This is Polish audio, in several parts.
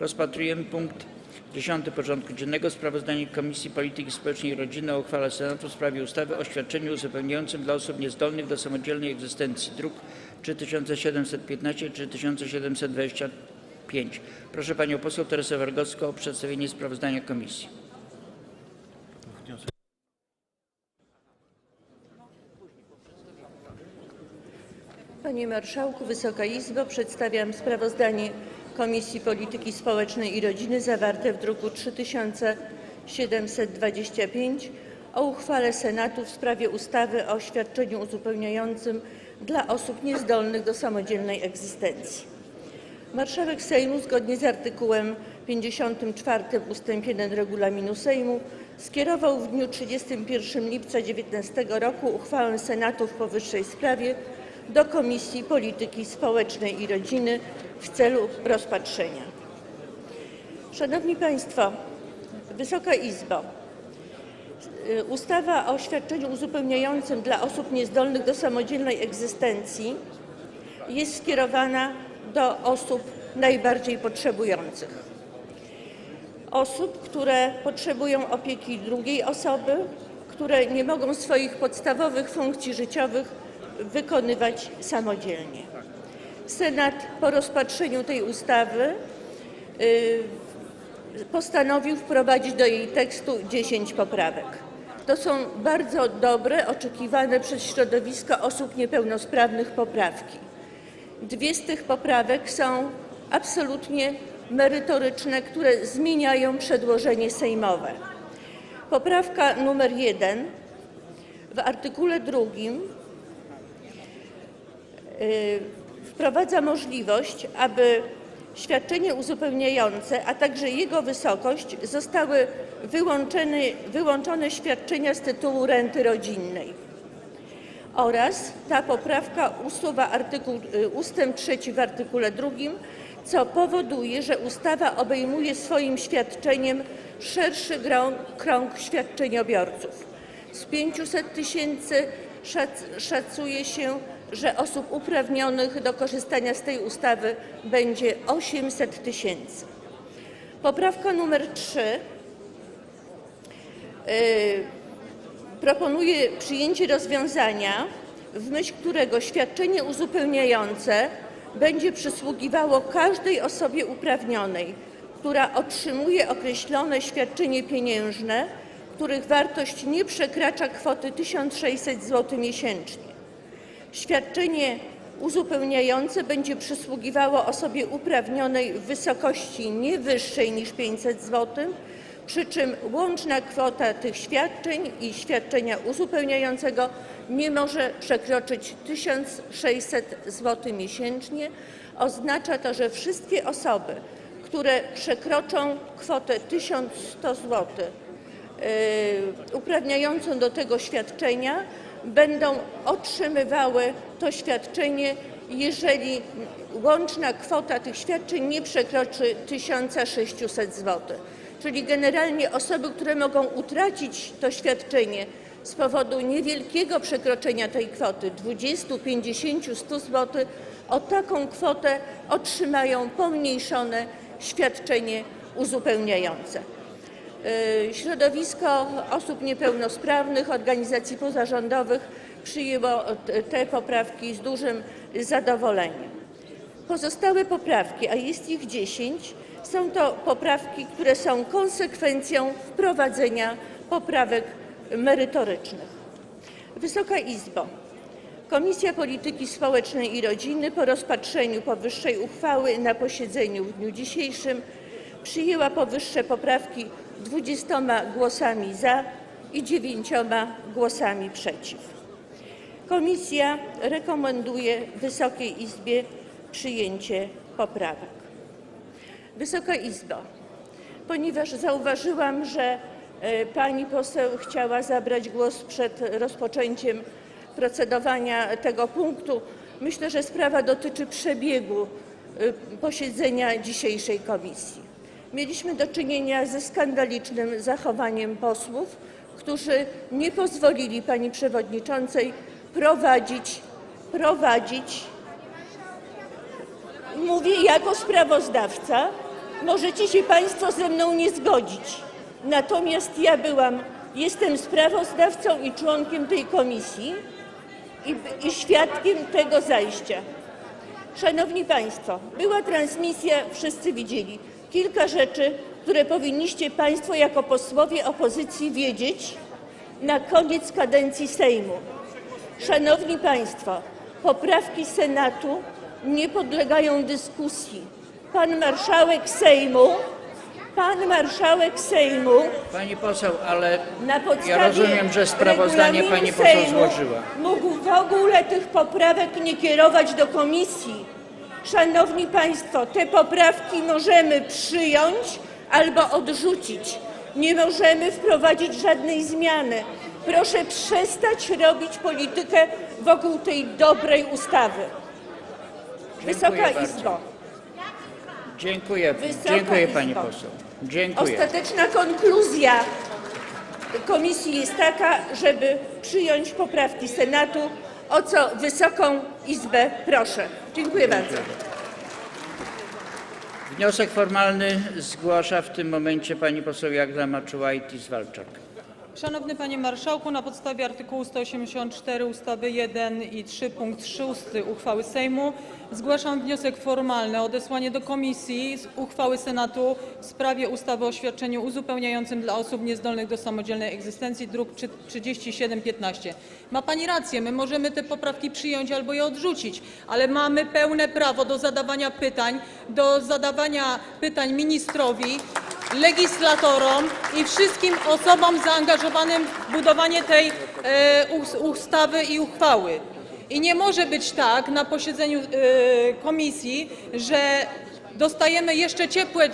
Rozpatrujemy punkt 10. porządku dziennego: Sprawozdanie Komisji Polityki Społecznej i Rodziny o uchwale Senatu w sprawie ustawy o świadczeniu uzupełniającym dla osób niezdolnych do samodzielnej egzystencji (druk nr 3715 i 3725) Proszę panią poseł Teresę Wargocką o przedstawienie sprawozdania komisji. Panie Marszałku, Wysoka Izbo! Przedstawiam sprawozdanie Komisji Polityki Społecznej i Rodziny zawarte w druku nr 3725 o uchwale Senatu w sprawie ustawy o świadczeniu uzupełniającym dla osób niezdolnych do samodzielnej egzystencji. Marszałek Sejmu, zgodnie z art. 54 ust. 1 regulaminu Sejmu, skierował w dniu 31 lipca 2019 roku uchwałę Senatu w powyższej sprawie do Komisji Polityki Społecznej i Rodziny w celu rozpatrzenia. Szanowni Państwo! Wysoka Izbo! Ustawa o świadczeniu uzupełniającym dla osób niezdolnych do samodzielnej egzystencji jest skierowana do osób najbardziej potrzebujących, osób, które potrzebują opieki drugiej osoby, które nie mogą swoich podstawowych funkcji życiowych wykonywać samodzielnie. Senat po rozpatrzeniu tej ustawy postanowił wprowadzić do jej tekstu 10 poprawek. To są bardzo dobre, oczekiwane przez środowisko osób niepełnosprawnych poprawki. Dwie z tych poprawek są absolutnie merytoryczne, które zmieniają przedłożenie sejmowe. Poprawka nr 1 w art. 2 wprowadza możliwość, aby świadczenie uzupełniające, a także jego wysokość zostały wyłączone świadczenia z tytułu renty rodzinnej oraz ta poprawka usuwa ust. 3 w art. 2, co powoduje, że ustawa obejmuje swoim świadczeniem szerszy krąg świadczeniobiorców. Z 500 tysięcy szacuje się, że osób uprawnionych do korzystania z tej ustawy będzie 800 tysięcy. Poprawka nr 3 proponuje przyjęcie rozwiązania, w myśl którego świadczenie uzupełniające będzie przysługiwało każdej osobie uprawnionej, która otrzymuje określone świadczenie pieniężne, których wartość nie przekracza kwoty 1600 zł miesięcznie. Świadczenie uzupełniające będzie przysługiwało osobie uprawnionej w wysokości nie wyższej niż 500 zł, przy czym łączna kwota tych świadczeń i świadczenia uzupełniającego nie może przekroczyć 1600 zł miesięcznie. Oznacza to, że wszystkie osoby, które przekroczą kwotę 1100 zł uprawniającą do tego świadczenia, będą otrzymywały to świadczenie, jeżeli łączna kwota tych świadczeń nie przekroczy 1600 zł. Czyli generalnie osoby, które mogą utracić to świadczenie z powodu niewielkiego przekroczenia tej kwoty 20, 50, 100 zł, o taką kwotę otrzymają pomniejszone świadczenie uzupełniające. Środowisko osób niepełnosprawnych, organizacji pozarządowych przyjęło te poprawki z dużym zadowoleniem. Pozostałe poprawki, a jest ich 10, są to poprawki, które są konsekwencją wprowadzenia poprawek merytorycznych. Wysoka Izbo! Komisja Polityki Społecznej i Rodziny po rozpatrzeniu powyższej uchwały na posiedzeniu w dniu dzisiejszym przyjęła powyższe poprawki 20 głosami za i 9 głosami przeciw. Komisja rekomenduje Wysokiej Izbie przyjęcie poprawek. Wysoka Izbo! Ponieważ zauważyłam, że pani poseł chciała zabrać głos przed rozpoczęciem procedowania tego punktu, myślę, że sprawa dotyczy przebiegu posiedzenia dzisiejszej komisji. Mieliśmy do czynienia ze skandalicznym zachowaniem posłów, którzy nie pozwolili pani przewodniczącej prowadzić, prowadzić mówię jako sprawozdawca, Możecie się Państwo ze mną nie zgodzić. Natomiast ja byłam, jestem sprawozdawcą i członkiem tej komisji i, i świadkiem tego zajścia. Szanowni Państwo, była transmisja, wszyscy widzieli. Kilka rzeczy, które powinniście Państwo jako posłowie opozycji wiedzieć na koniec kadencji Sejmu. Szanowni Państwo, poprawki Senatu nie podlegają dyskusji. Pan marszałek Sejmu, pan marszałek Sejmu Pani poseł, ale na podstawie ja rozumiem, że sprawozdanie pani poseł złożyła. Mógł w ogóle tych poprawek nie kierować do komisji. Szanowni Państwo, te poprawki możemy przyjąć albo odrzucić. Nie możemy wprowadzić żadnej zmiany. Proszę przestać robić politykę wokół tej dobrej ustawy. Wysoka bardzo. Izbo, Dziękuję, Wysoka dziękuję pani Izbo. poseł. Dziękuję. ostateczna konkluzja komisji jest taka, żeby przyjąć poprawki Senatu, o co Wysoką Izbę proszę. Dziękuję bardzo. Wniosek formalny zgłasza w tym momencie pani poseł Jagna Maczułajtis-Walczak. Szanowny Panie Marszałku, na podstawie artykułu 184 ustawy 1 i 3 punkt 6 uchwały Sejmu zgłaszam wniosek formalny o odesłanie do komisji uchwały Senatu w sprawie ustawy o świadczeniu uzupełniającym dla osób niezdolnych do samodzielnej egzystencji, druk trzy- 3715. Ma Pani rację, my możemy te poprawki przyjąć albo je odrzucić, ale mamy pełne prawo do zadawania pytań, do zadawania pytań ministrowi, legislatorom i wszystkim osobom zaangażowanym w budowanie tej e, us- ustawy i uchwały. I nie może być tak na posiedzeniu e, komisji, że dostajemy jeszcze ciepłe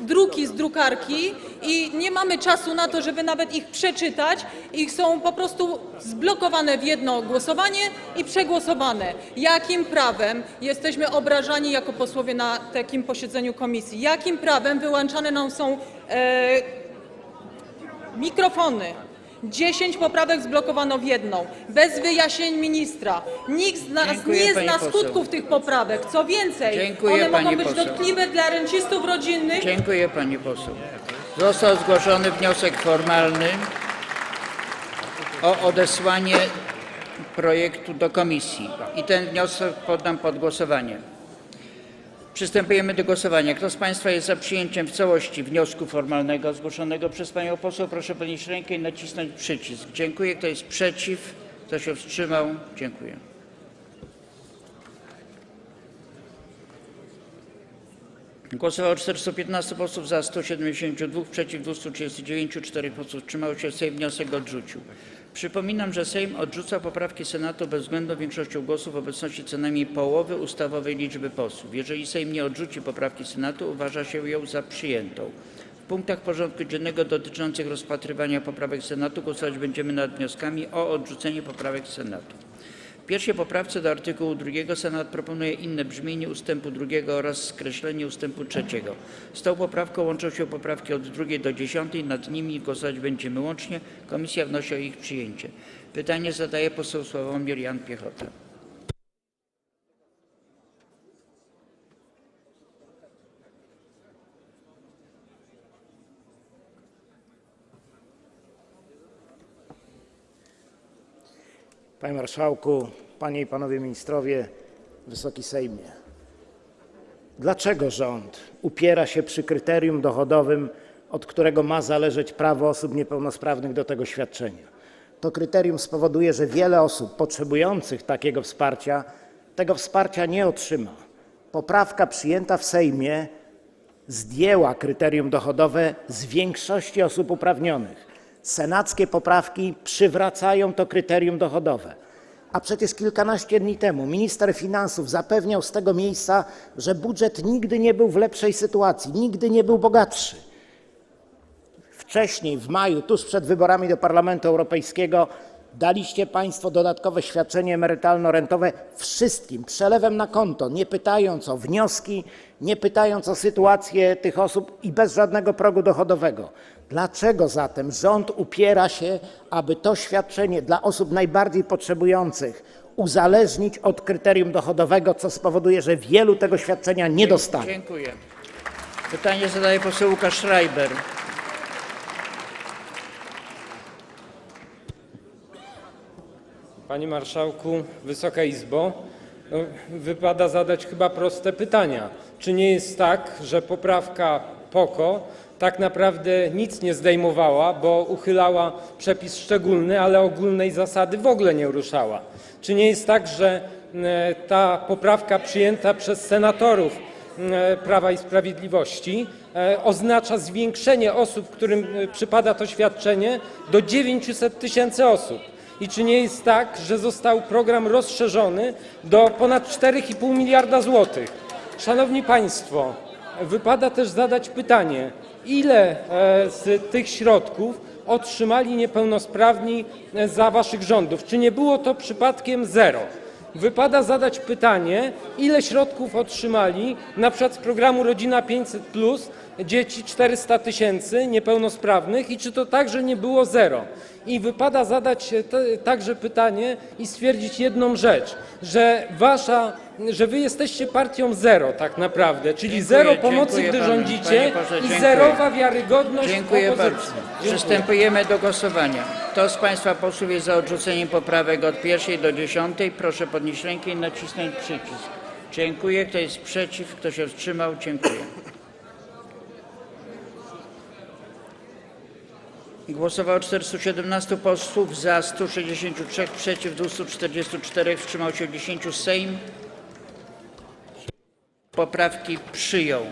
druki z drukarki i nie mamy czasu na to, żeby nawet ich przeczytać i są po prostu zblokowane w jedno głosowanie i przegłosowane. Jakim prawem jesteśmy obrażani jako posłowie na takim posiedzeniu komisji? Jakim prawem wyłączane nam są e, mikrofony? 10 poprawek zblokowano w jedną, bez wyjaśnień ministra. Nikt z nas Dziękuję, nie pani zna poseł. skutków tych poprawek. Co więcej, Dziękuję, one mogą pani być poseł. dotkliwe dla rencistów rodzinnych Dziękuję pani poseł. Został zgłoszony wniosek formalny o odesłanie projektu do komisji i ten wniosek poddam pod głosowanie. Przystępujemy do głosowania. Kto z Państwa jest za przyjęciem w całości wniosku formalnego zgłoszonego przez Panią poseł, proszę podnieść rękę i nacisnąć przycisk. Dziękuję. Kto jest przeciw? Kto się wstrzymał? Dziękuję. Głosowało 415 posłów, za 172, przeciw 239, 4 posłów wstrzymało się. Sejm wniosek odrzucił. Przypominam, że Sejm odrzuca poprawki Senatu bezwzględną większością głosów w obecności co najmniej połowy ustawowej liczby posłów. Jeżeli Sejm nie odrzuci poprawki Senatu, uważa się ją za przyjętą. W punktach porządku dziennego dotyczących rozpatrywania poprawek Senatu głosować będziemy nad wnioskami o odrzucenie poprawek Senatu. W pierwszej poprawce do artykułu 2 Senat proponuje inne brzmienie ustępu 2 oraz skreślenie ustępu 3. Z tą poprawką łączą się poprawki od 2 do 10. Nad nimi głosować będziemy łącznie. Komisja wnosi o ich przyjęcie. Pytanie zadaje poseł Sławomir Jan Piechota. Panie Marszałku, Panie i Panowie Ministrowie, Wysoki Sejmie. Dlaczego rząd upiera się przy kryterium dochodowym, od którego ma zależeć prawo osób niepełnosprawnych do tego świadczenia? To kryterium spowoduje, że wiele osób potrzebujących takiego wsparcia tego wsparcia nie otrzyma. Poprawka przyjęta w Sejmie zdjęła kryterium dochodowe z większości osób uprawnionych. Senackie poprawki przywracają to kryterium dochodowe. A przecież kilkanaście dni temu minister finansów zapewniał z tego miejsca, że budżet nigdy nie był w lepszej sytuacji, nigdy nie był bogatszy. Wcześniej, w maju, tuż przed wyborami do Parlamentu Europejskiego, daliście Państwo dodatkowe świadczenie emerytalno-rentowe wszystkim przelewem na konto, nie pytając o wnioski, nie pytając o sytuację tych osób i bez żadnego progu dochodowego. Dlaczego zatem rząd upiera się, aby to świadczenie dla osób najbardziej potrzebujących uzależnić od kryterium dochodowego, co spowoduje, że wielu tego świadczenia nie dostanie? Dziękuję. Pytanie zadaje poseł Łukasz Schreiber. Panie Marszałku, Wysoka Izbo, no, wypada zadać chyba proste pytania. Czy nie jest tak, że poprawka POKO tak naprawdę nic nie zdejmowała, bo uchylała przepis szczególny, ale ogólnej zasady w ogóle nie ruszała? Czy nie jest tak, że e, ta poprawka przyjęta przez senatorów e, Prawa i Sprawiedliwości e, oznacza zwiększenie osób, którym przypada to świadczenie, do 900 tysięcy osób? I czy nie jest tak, że został program rozszerzony do ponad 4,5 miliarda złotych? Szanowni Państwo, wypada też zadać pytanie, ile e, z tych środków otrzymali niepełnosprawni e, za Waszych rządów? Czy nie było to przypadkiem zero? Wypada zadać pytanie, ile środków otrzymali przykład z programu Rodzina 500 dzieci 400 tysięcy niepełnosprawnych i czy to także nie było zero? I wypada zadać także pytanie i stwierdzić jedną rzecz, że wasza, że wy jesteście partią zero tak naprawdę, czyli Dziękuję, zero pomocy, gdy panu. rządzicie i zerowa wiarygodność Dziękuję opozycji. bardzo. Dziękuję. Przystępujemy do głosowania. Kto z Państwa posłów jest za odrzuceniem poprawek od pierwszej do dziesiątej, proszę podnieść rękę i nacisnąć przycisk. Dziękuję. Kto jest przeciw? Kto się wstrzymał? Dziękuję. Głosowało 417 posłów, za 163, przeciw 244, wstrzymał się 10. Sejm poprawki przyjął.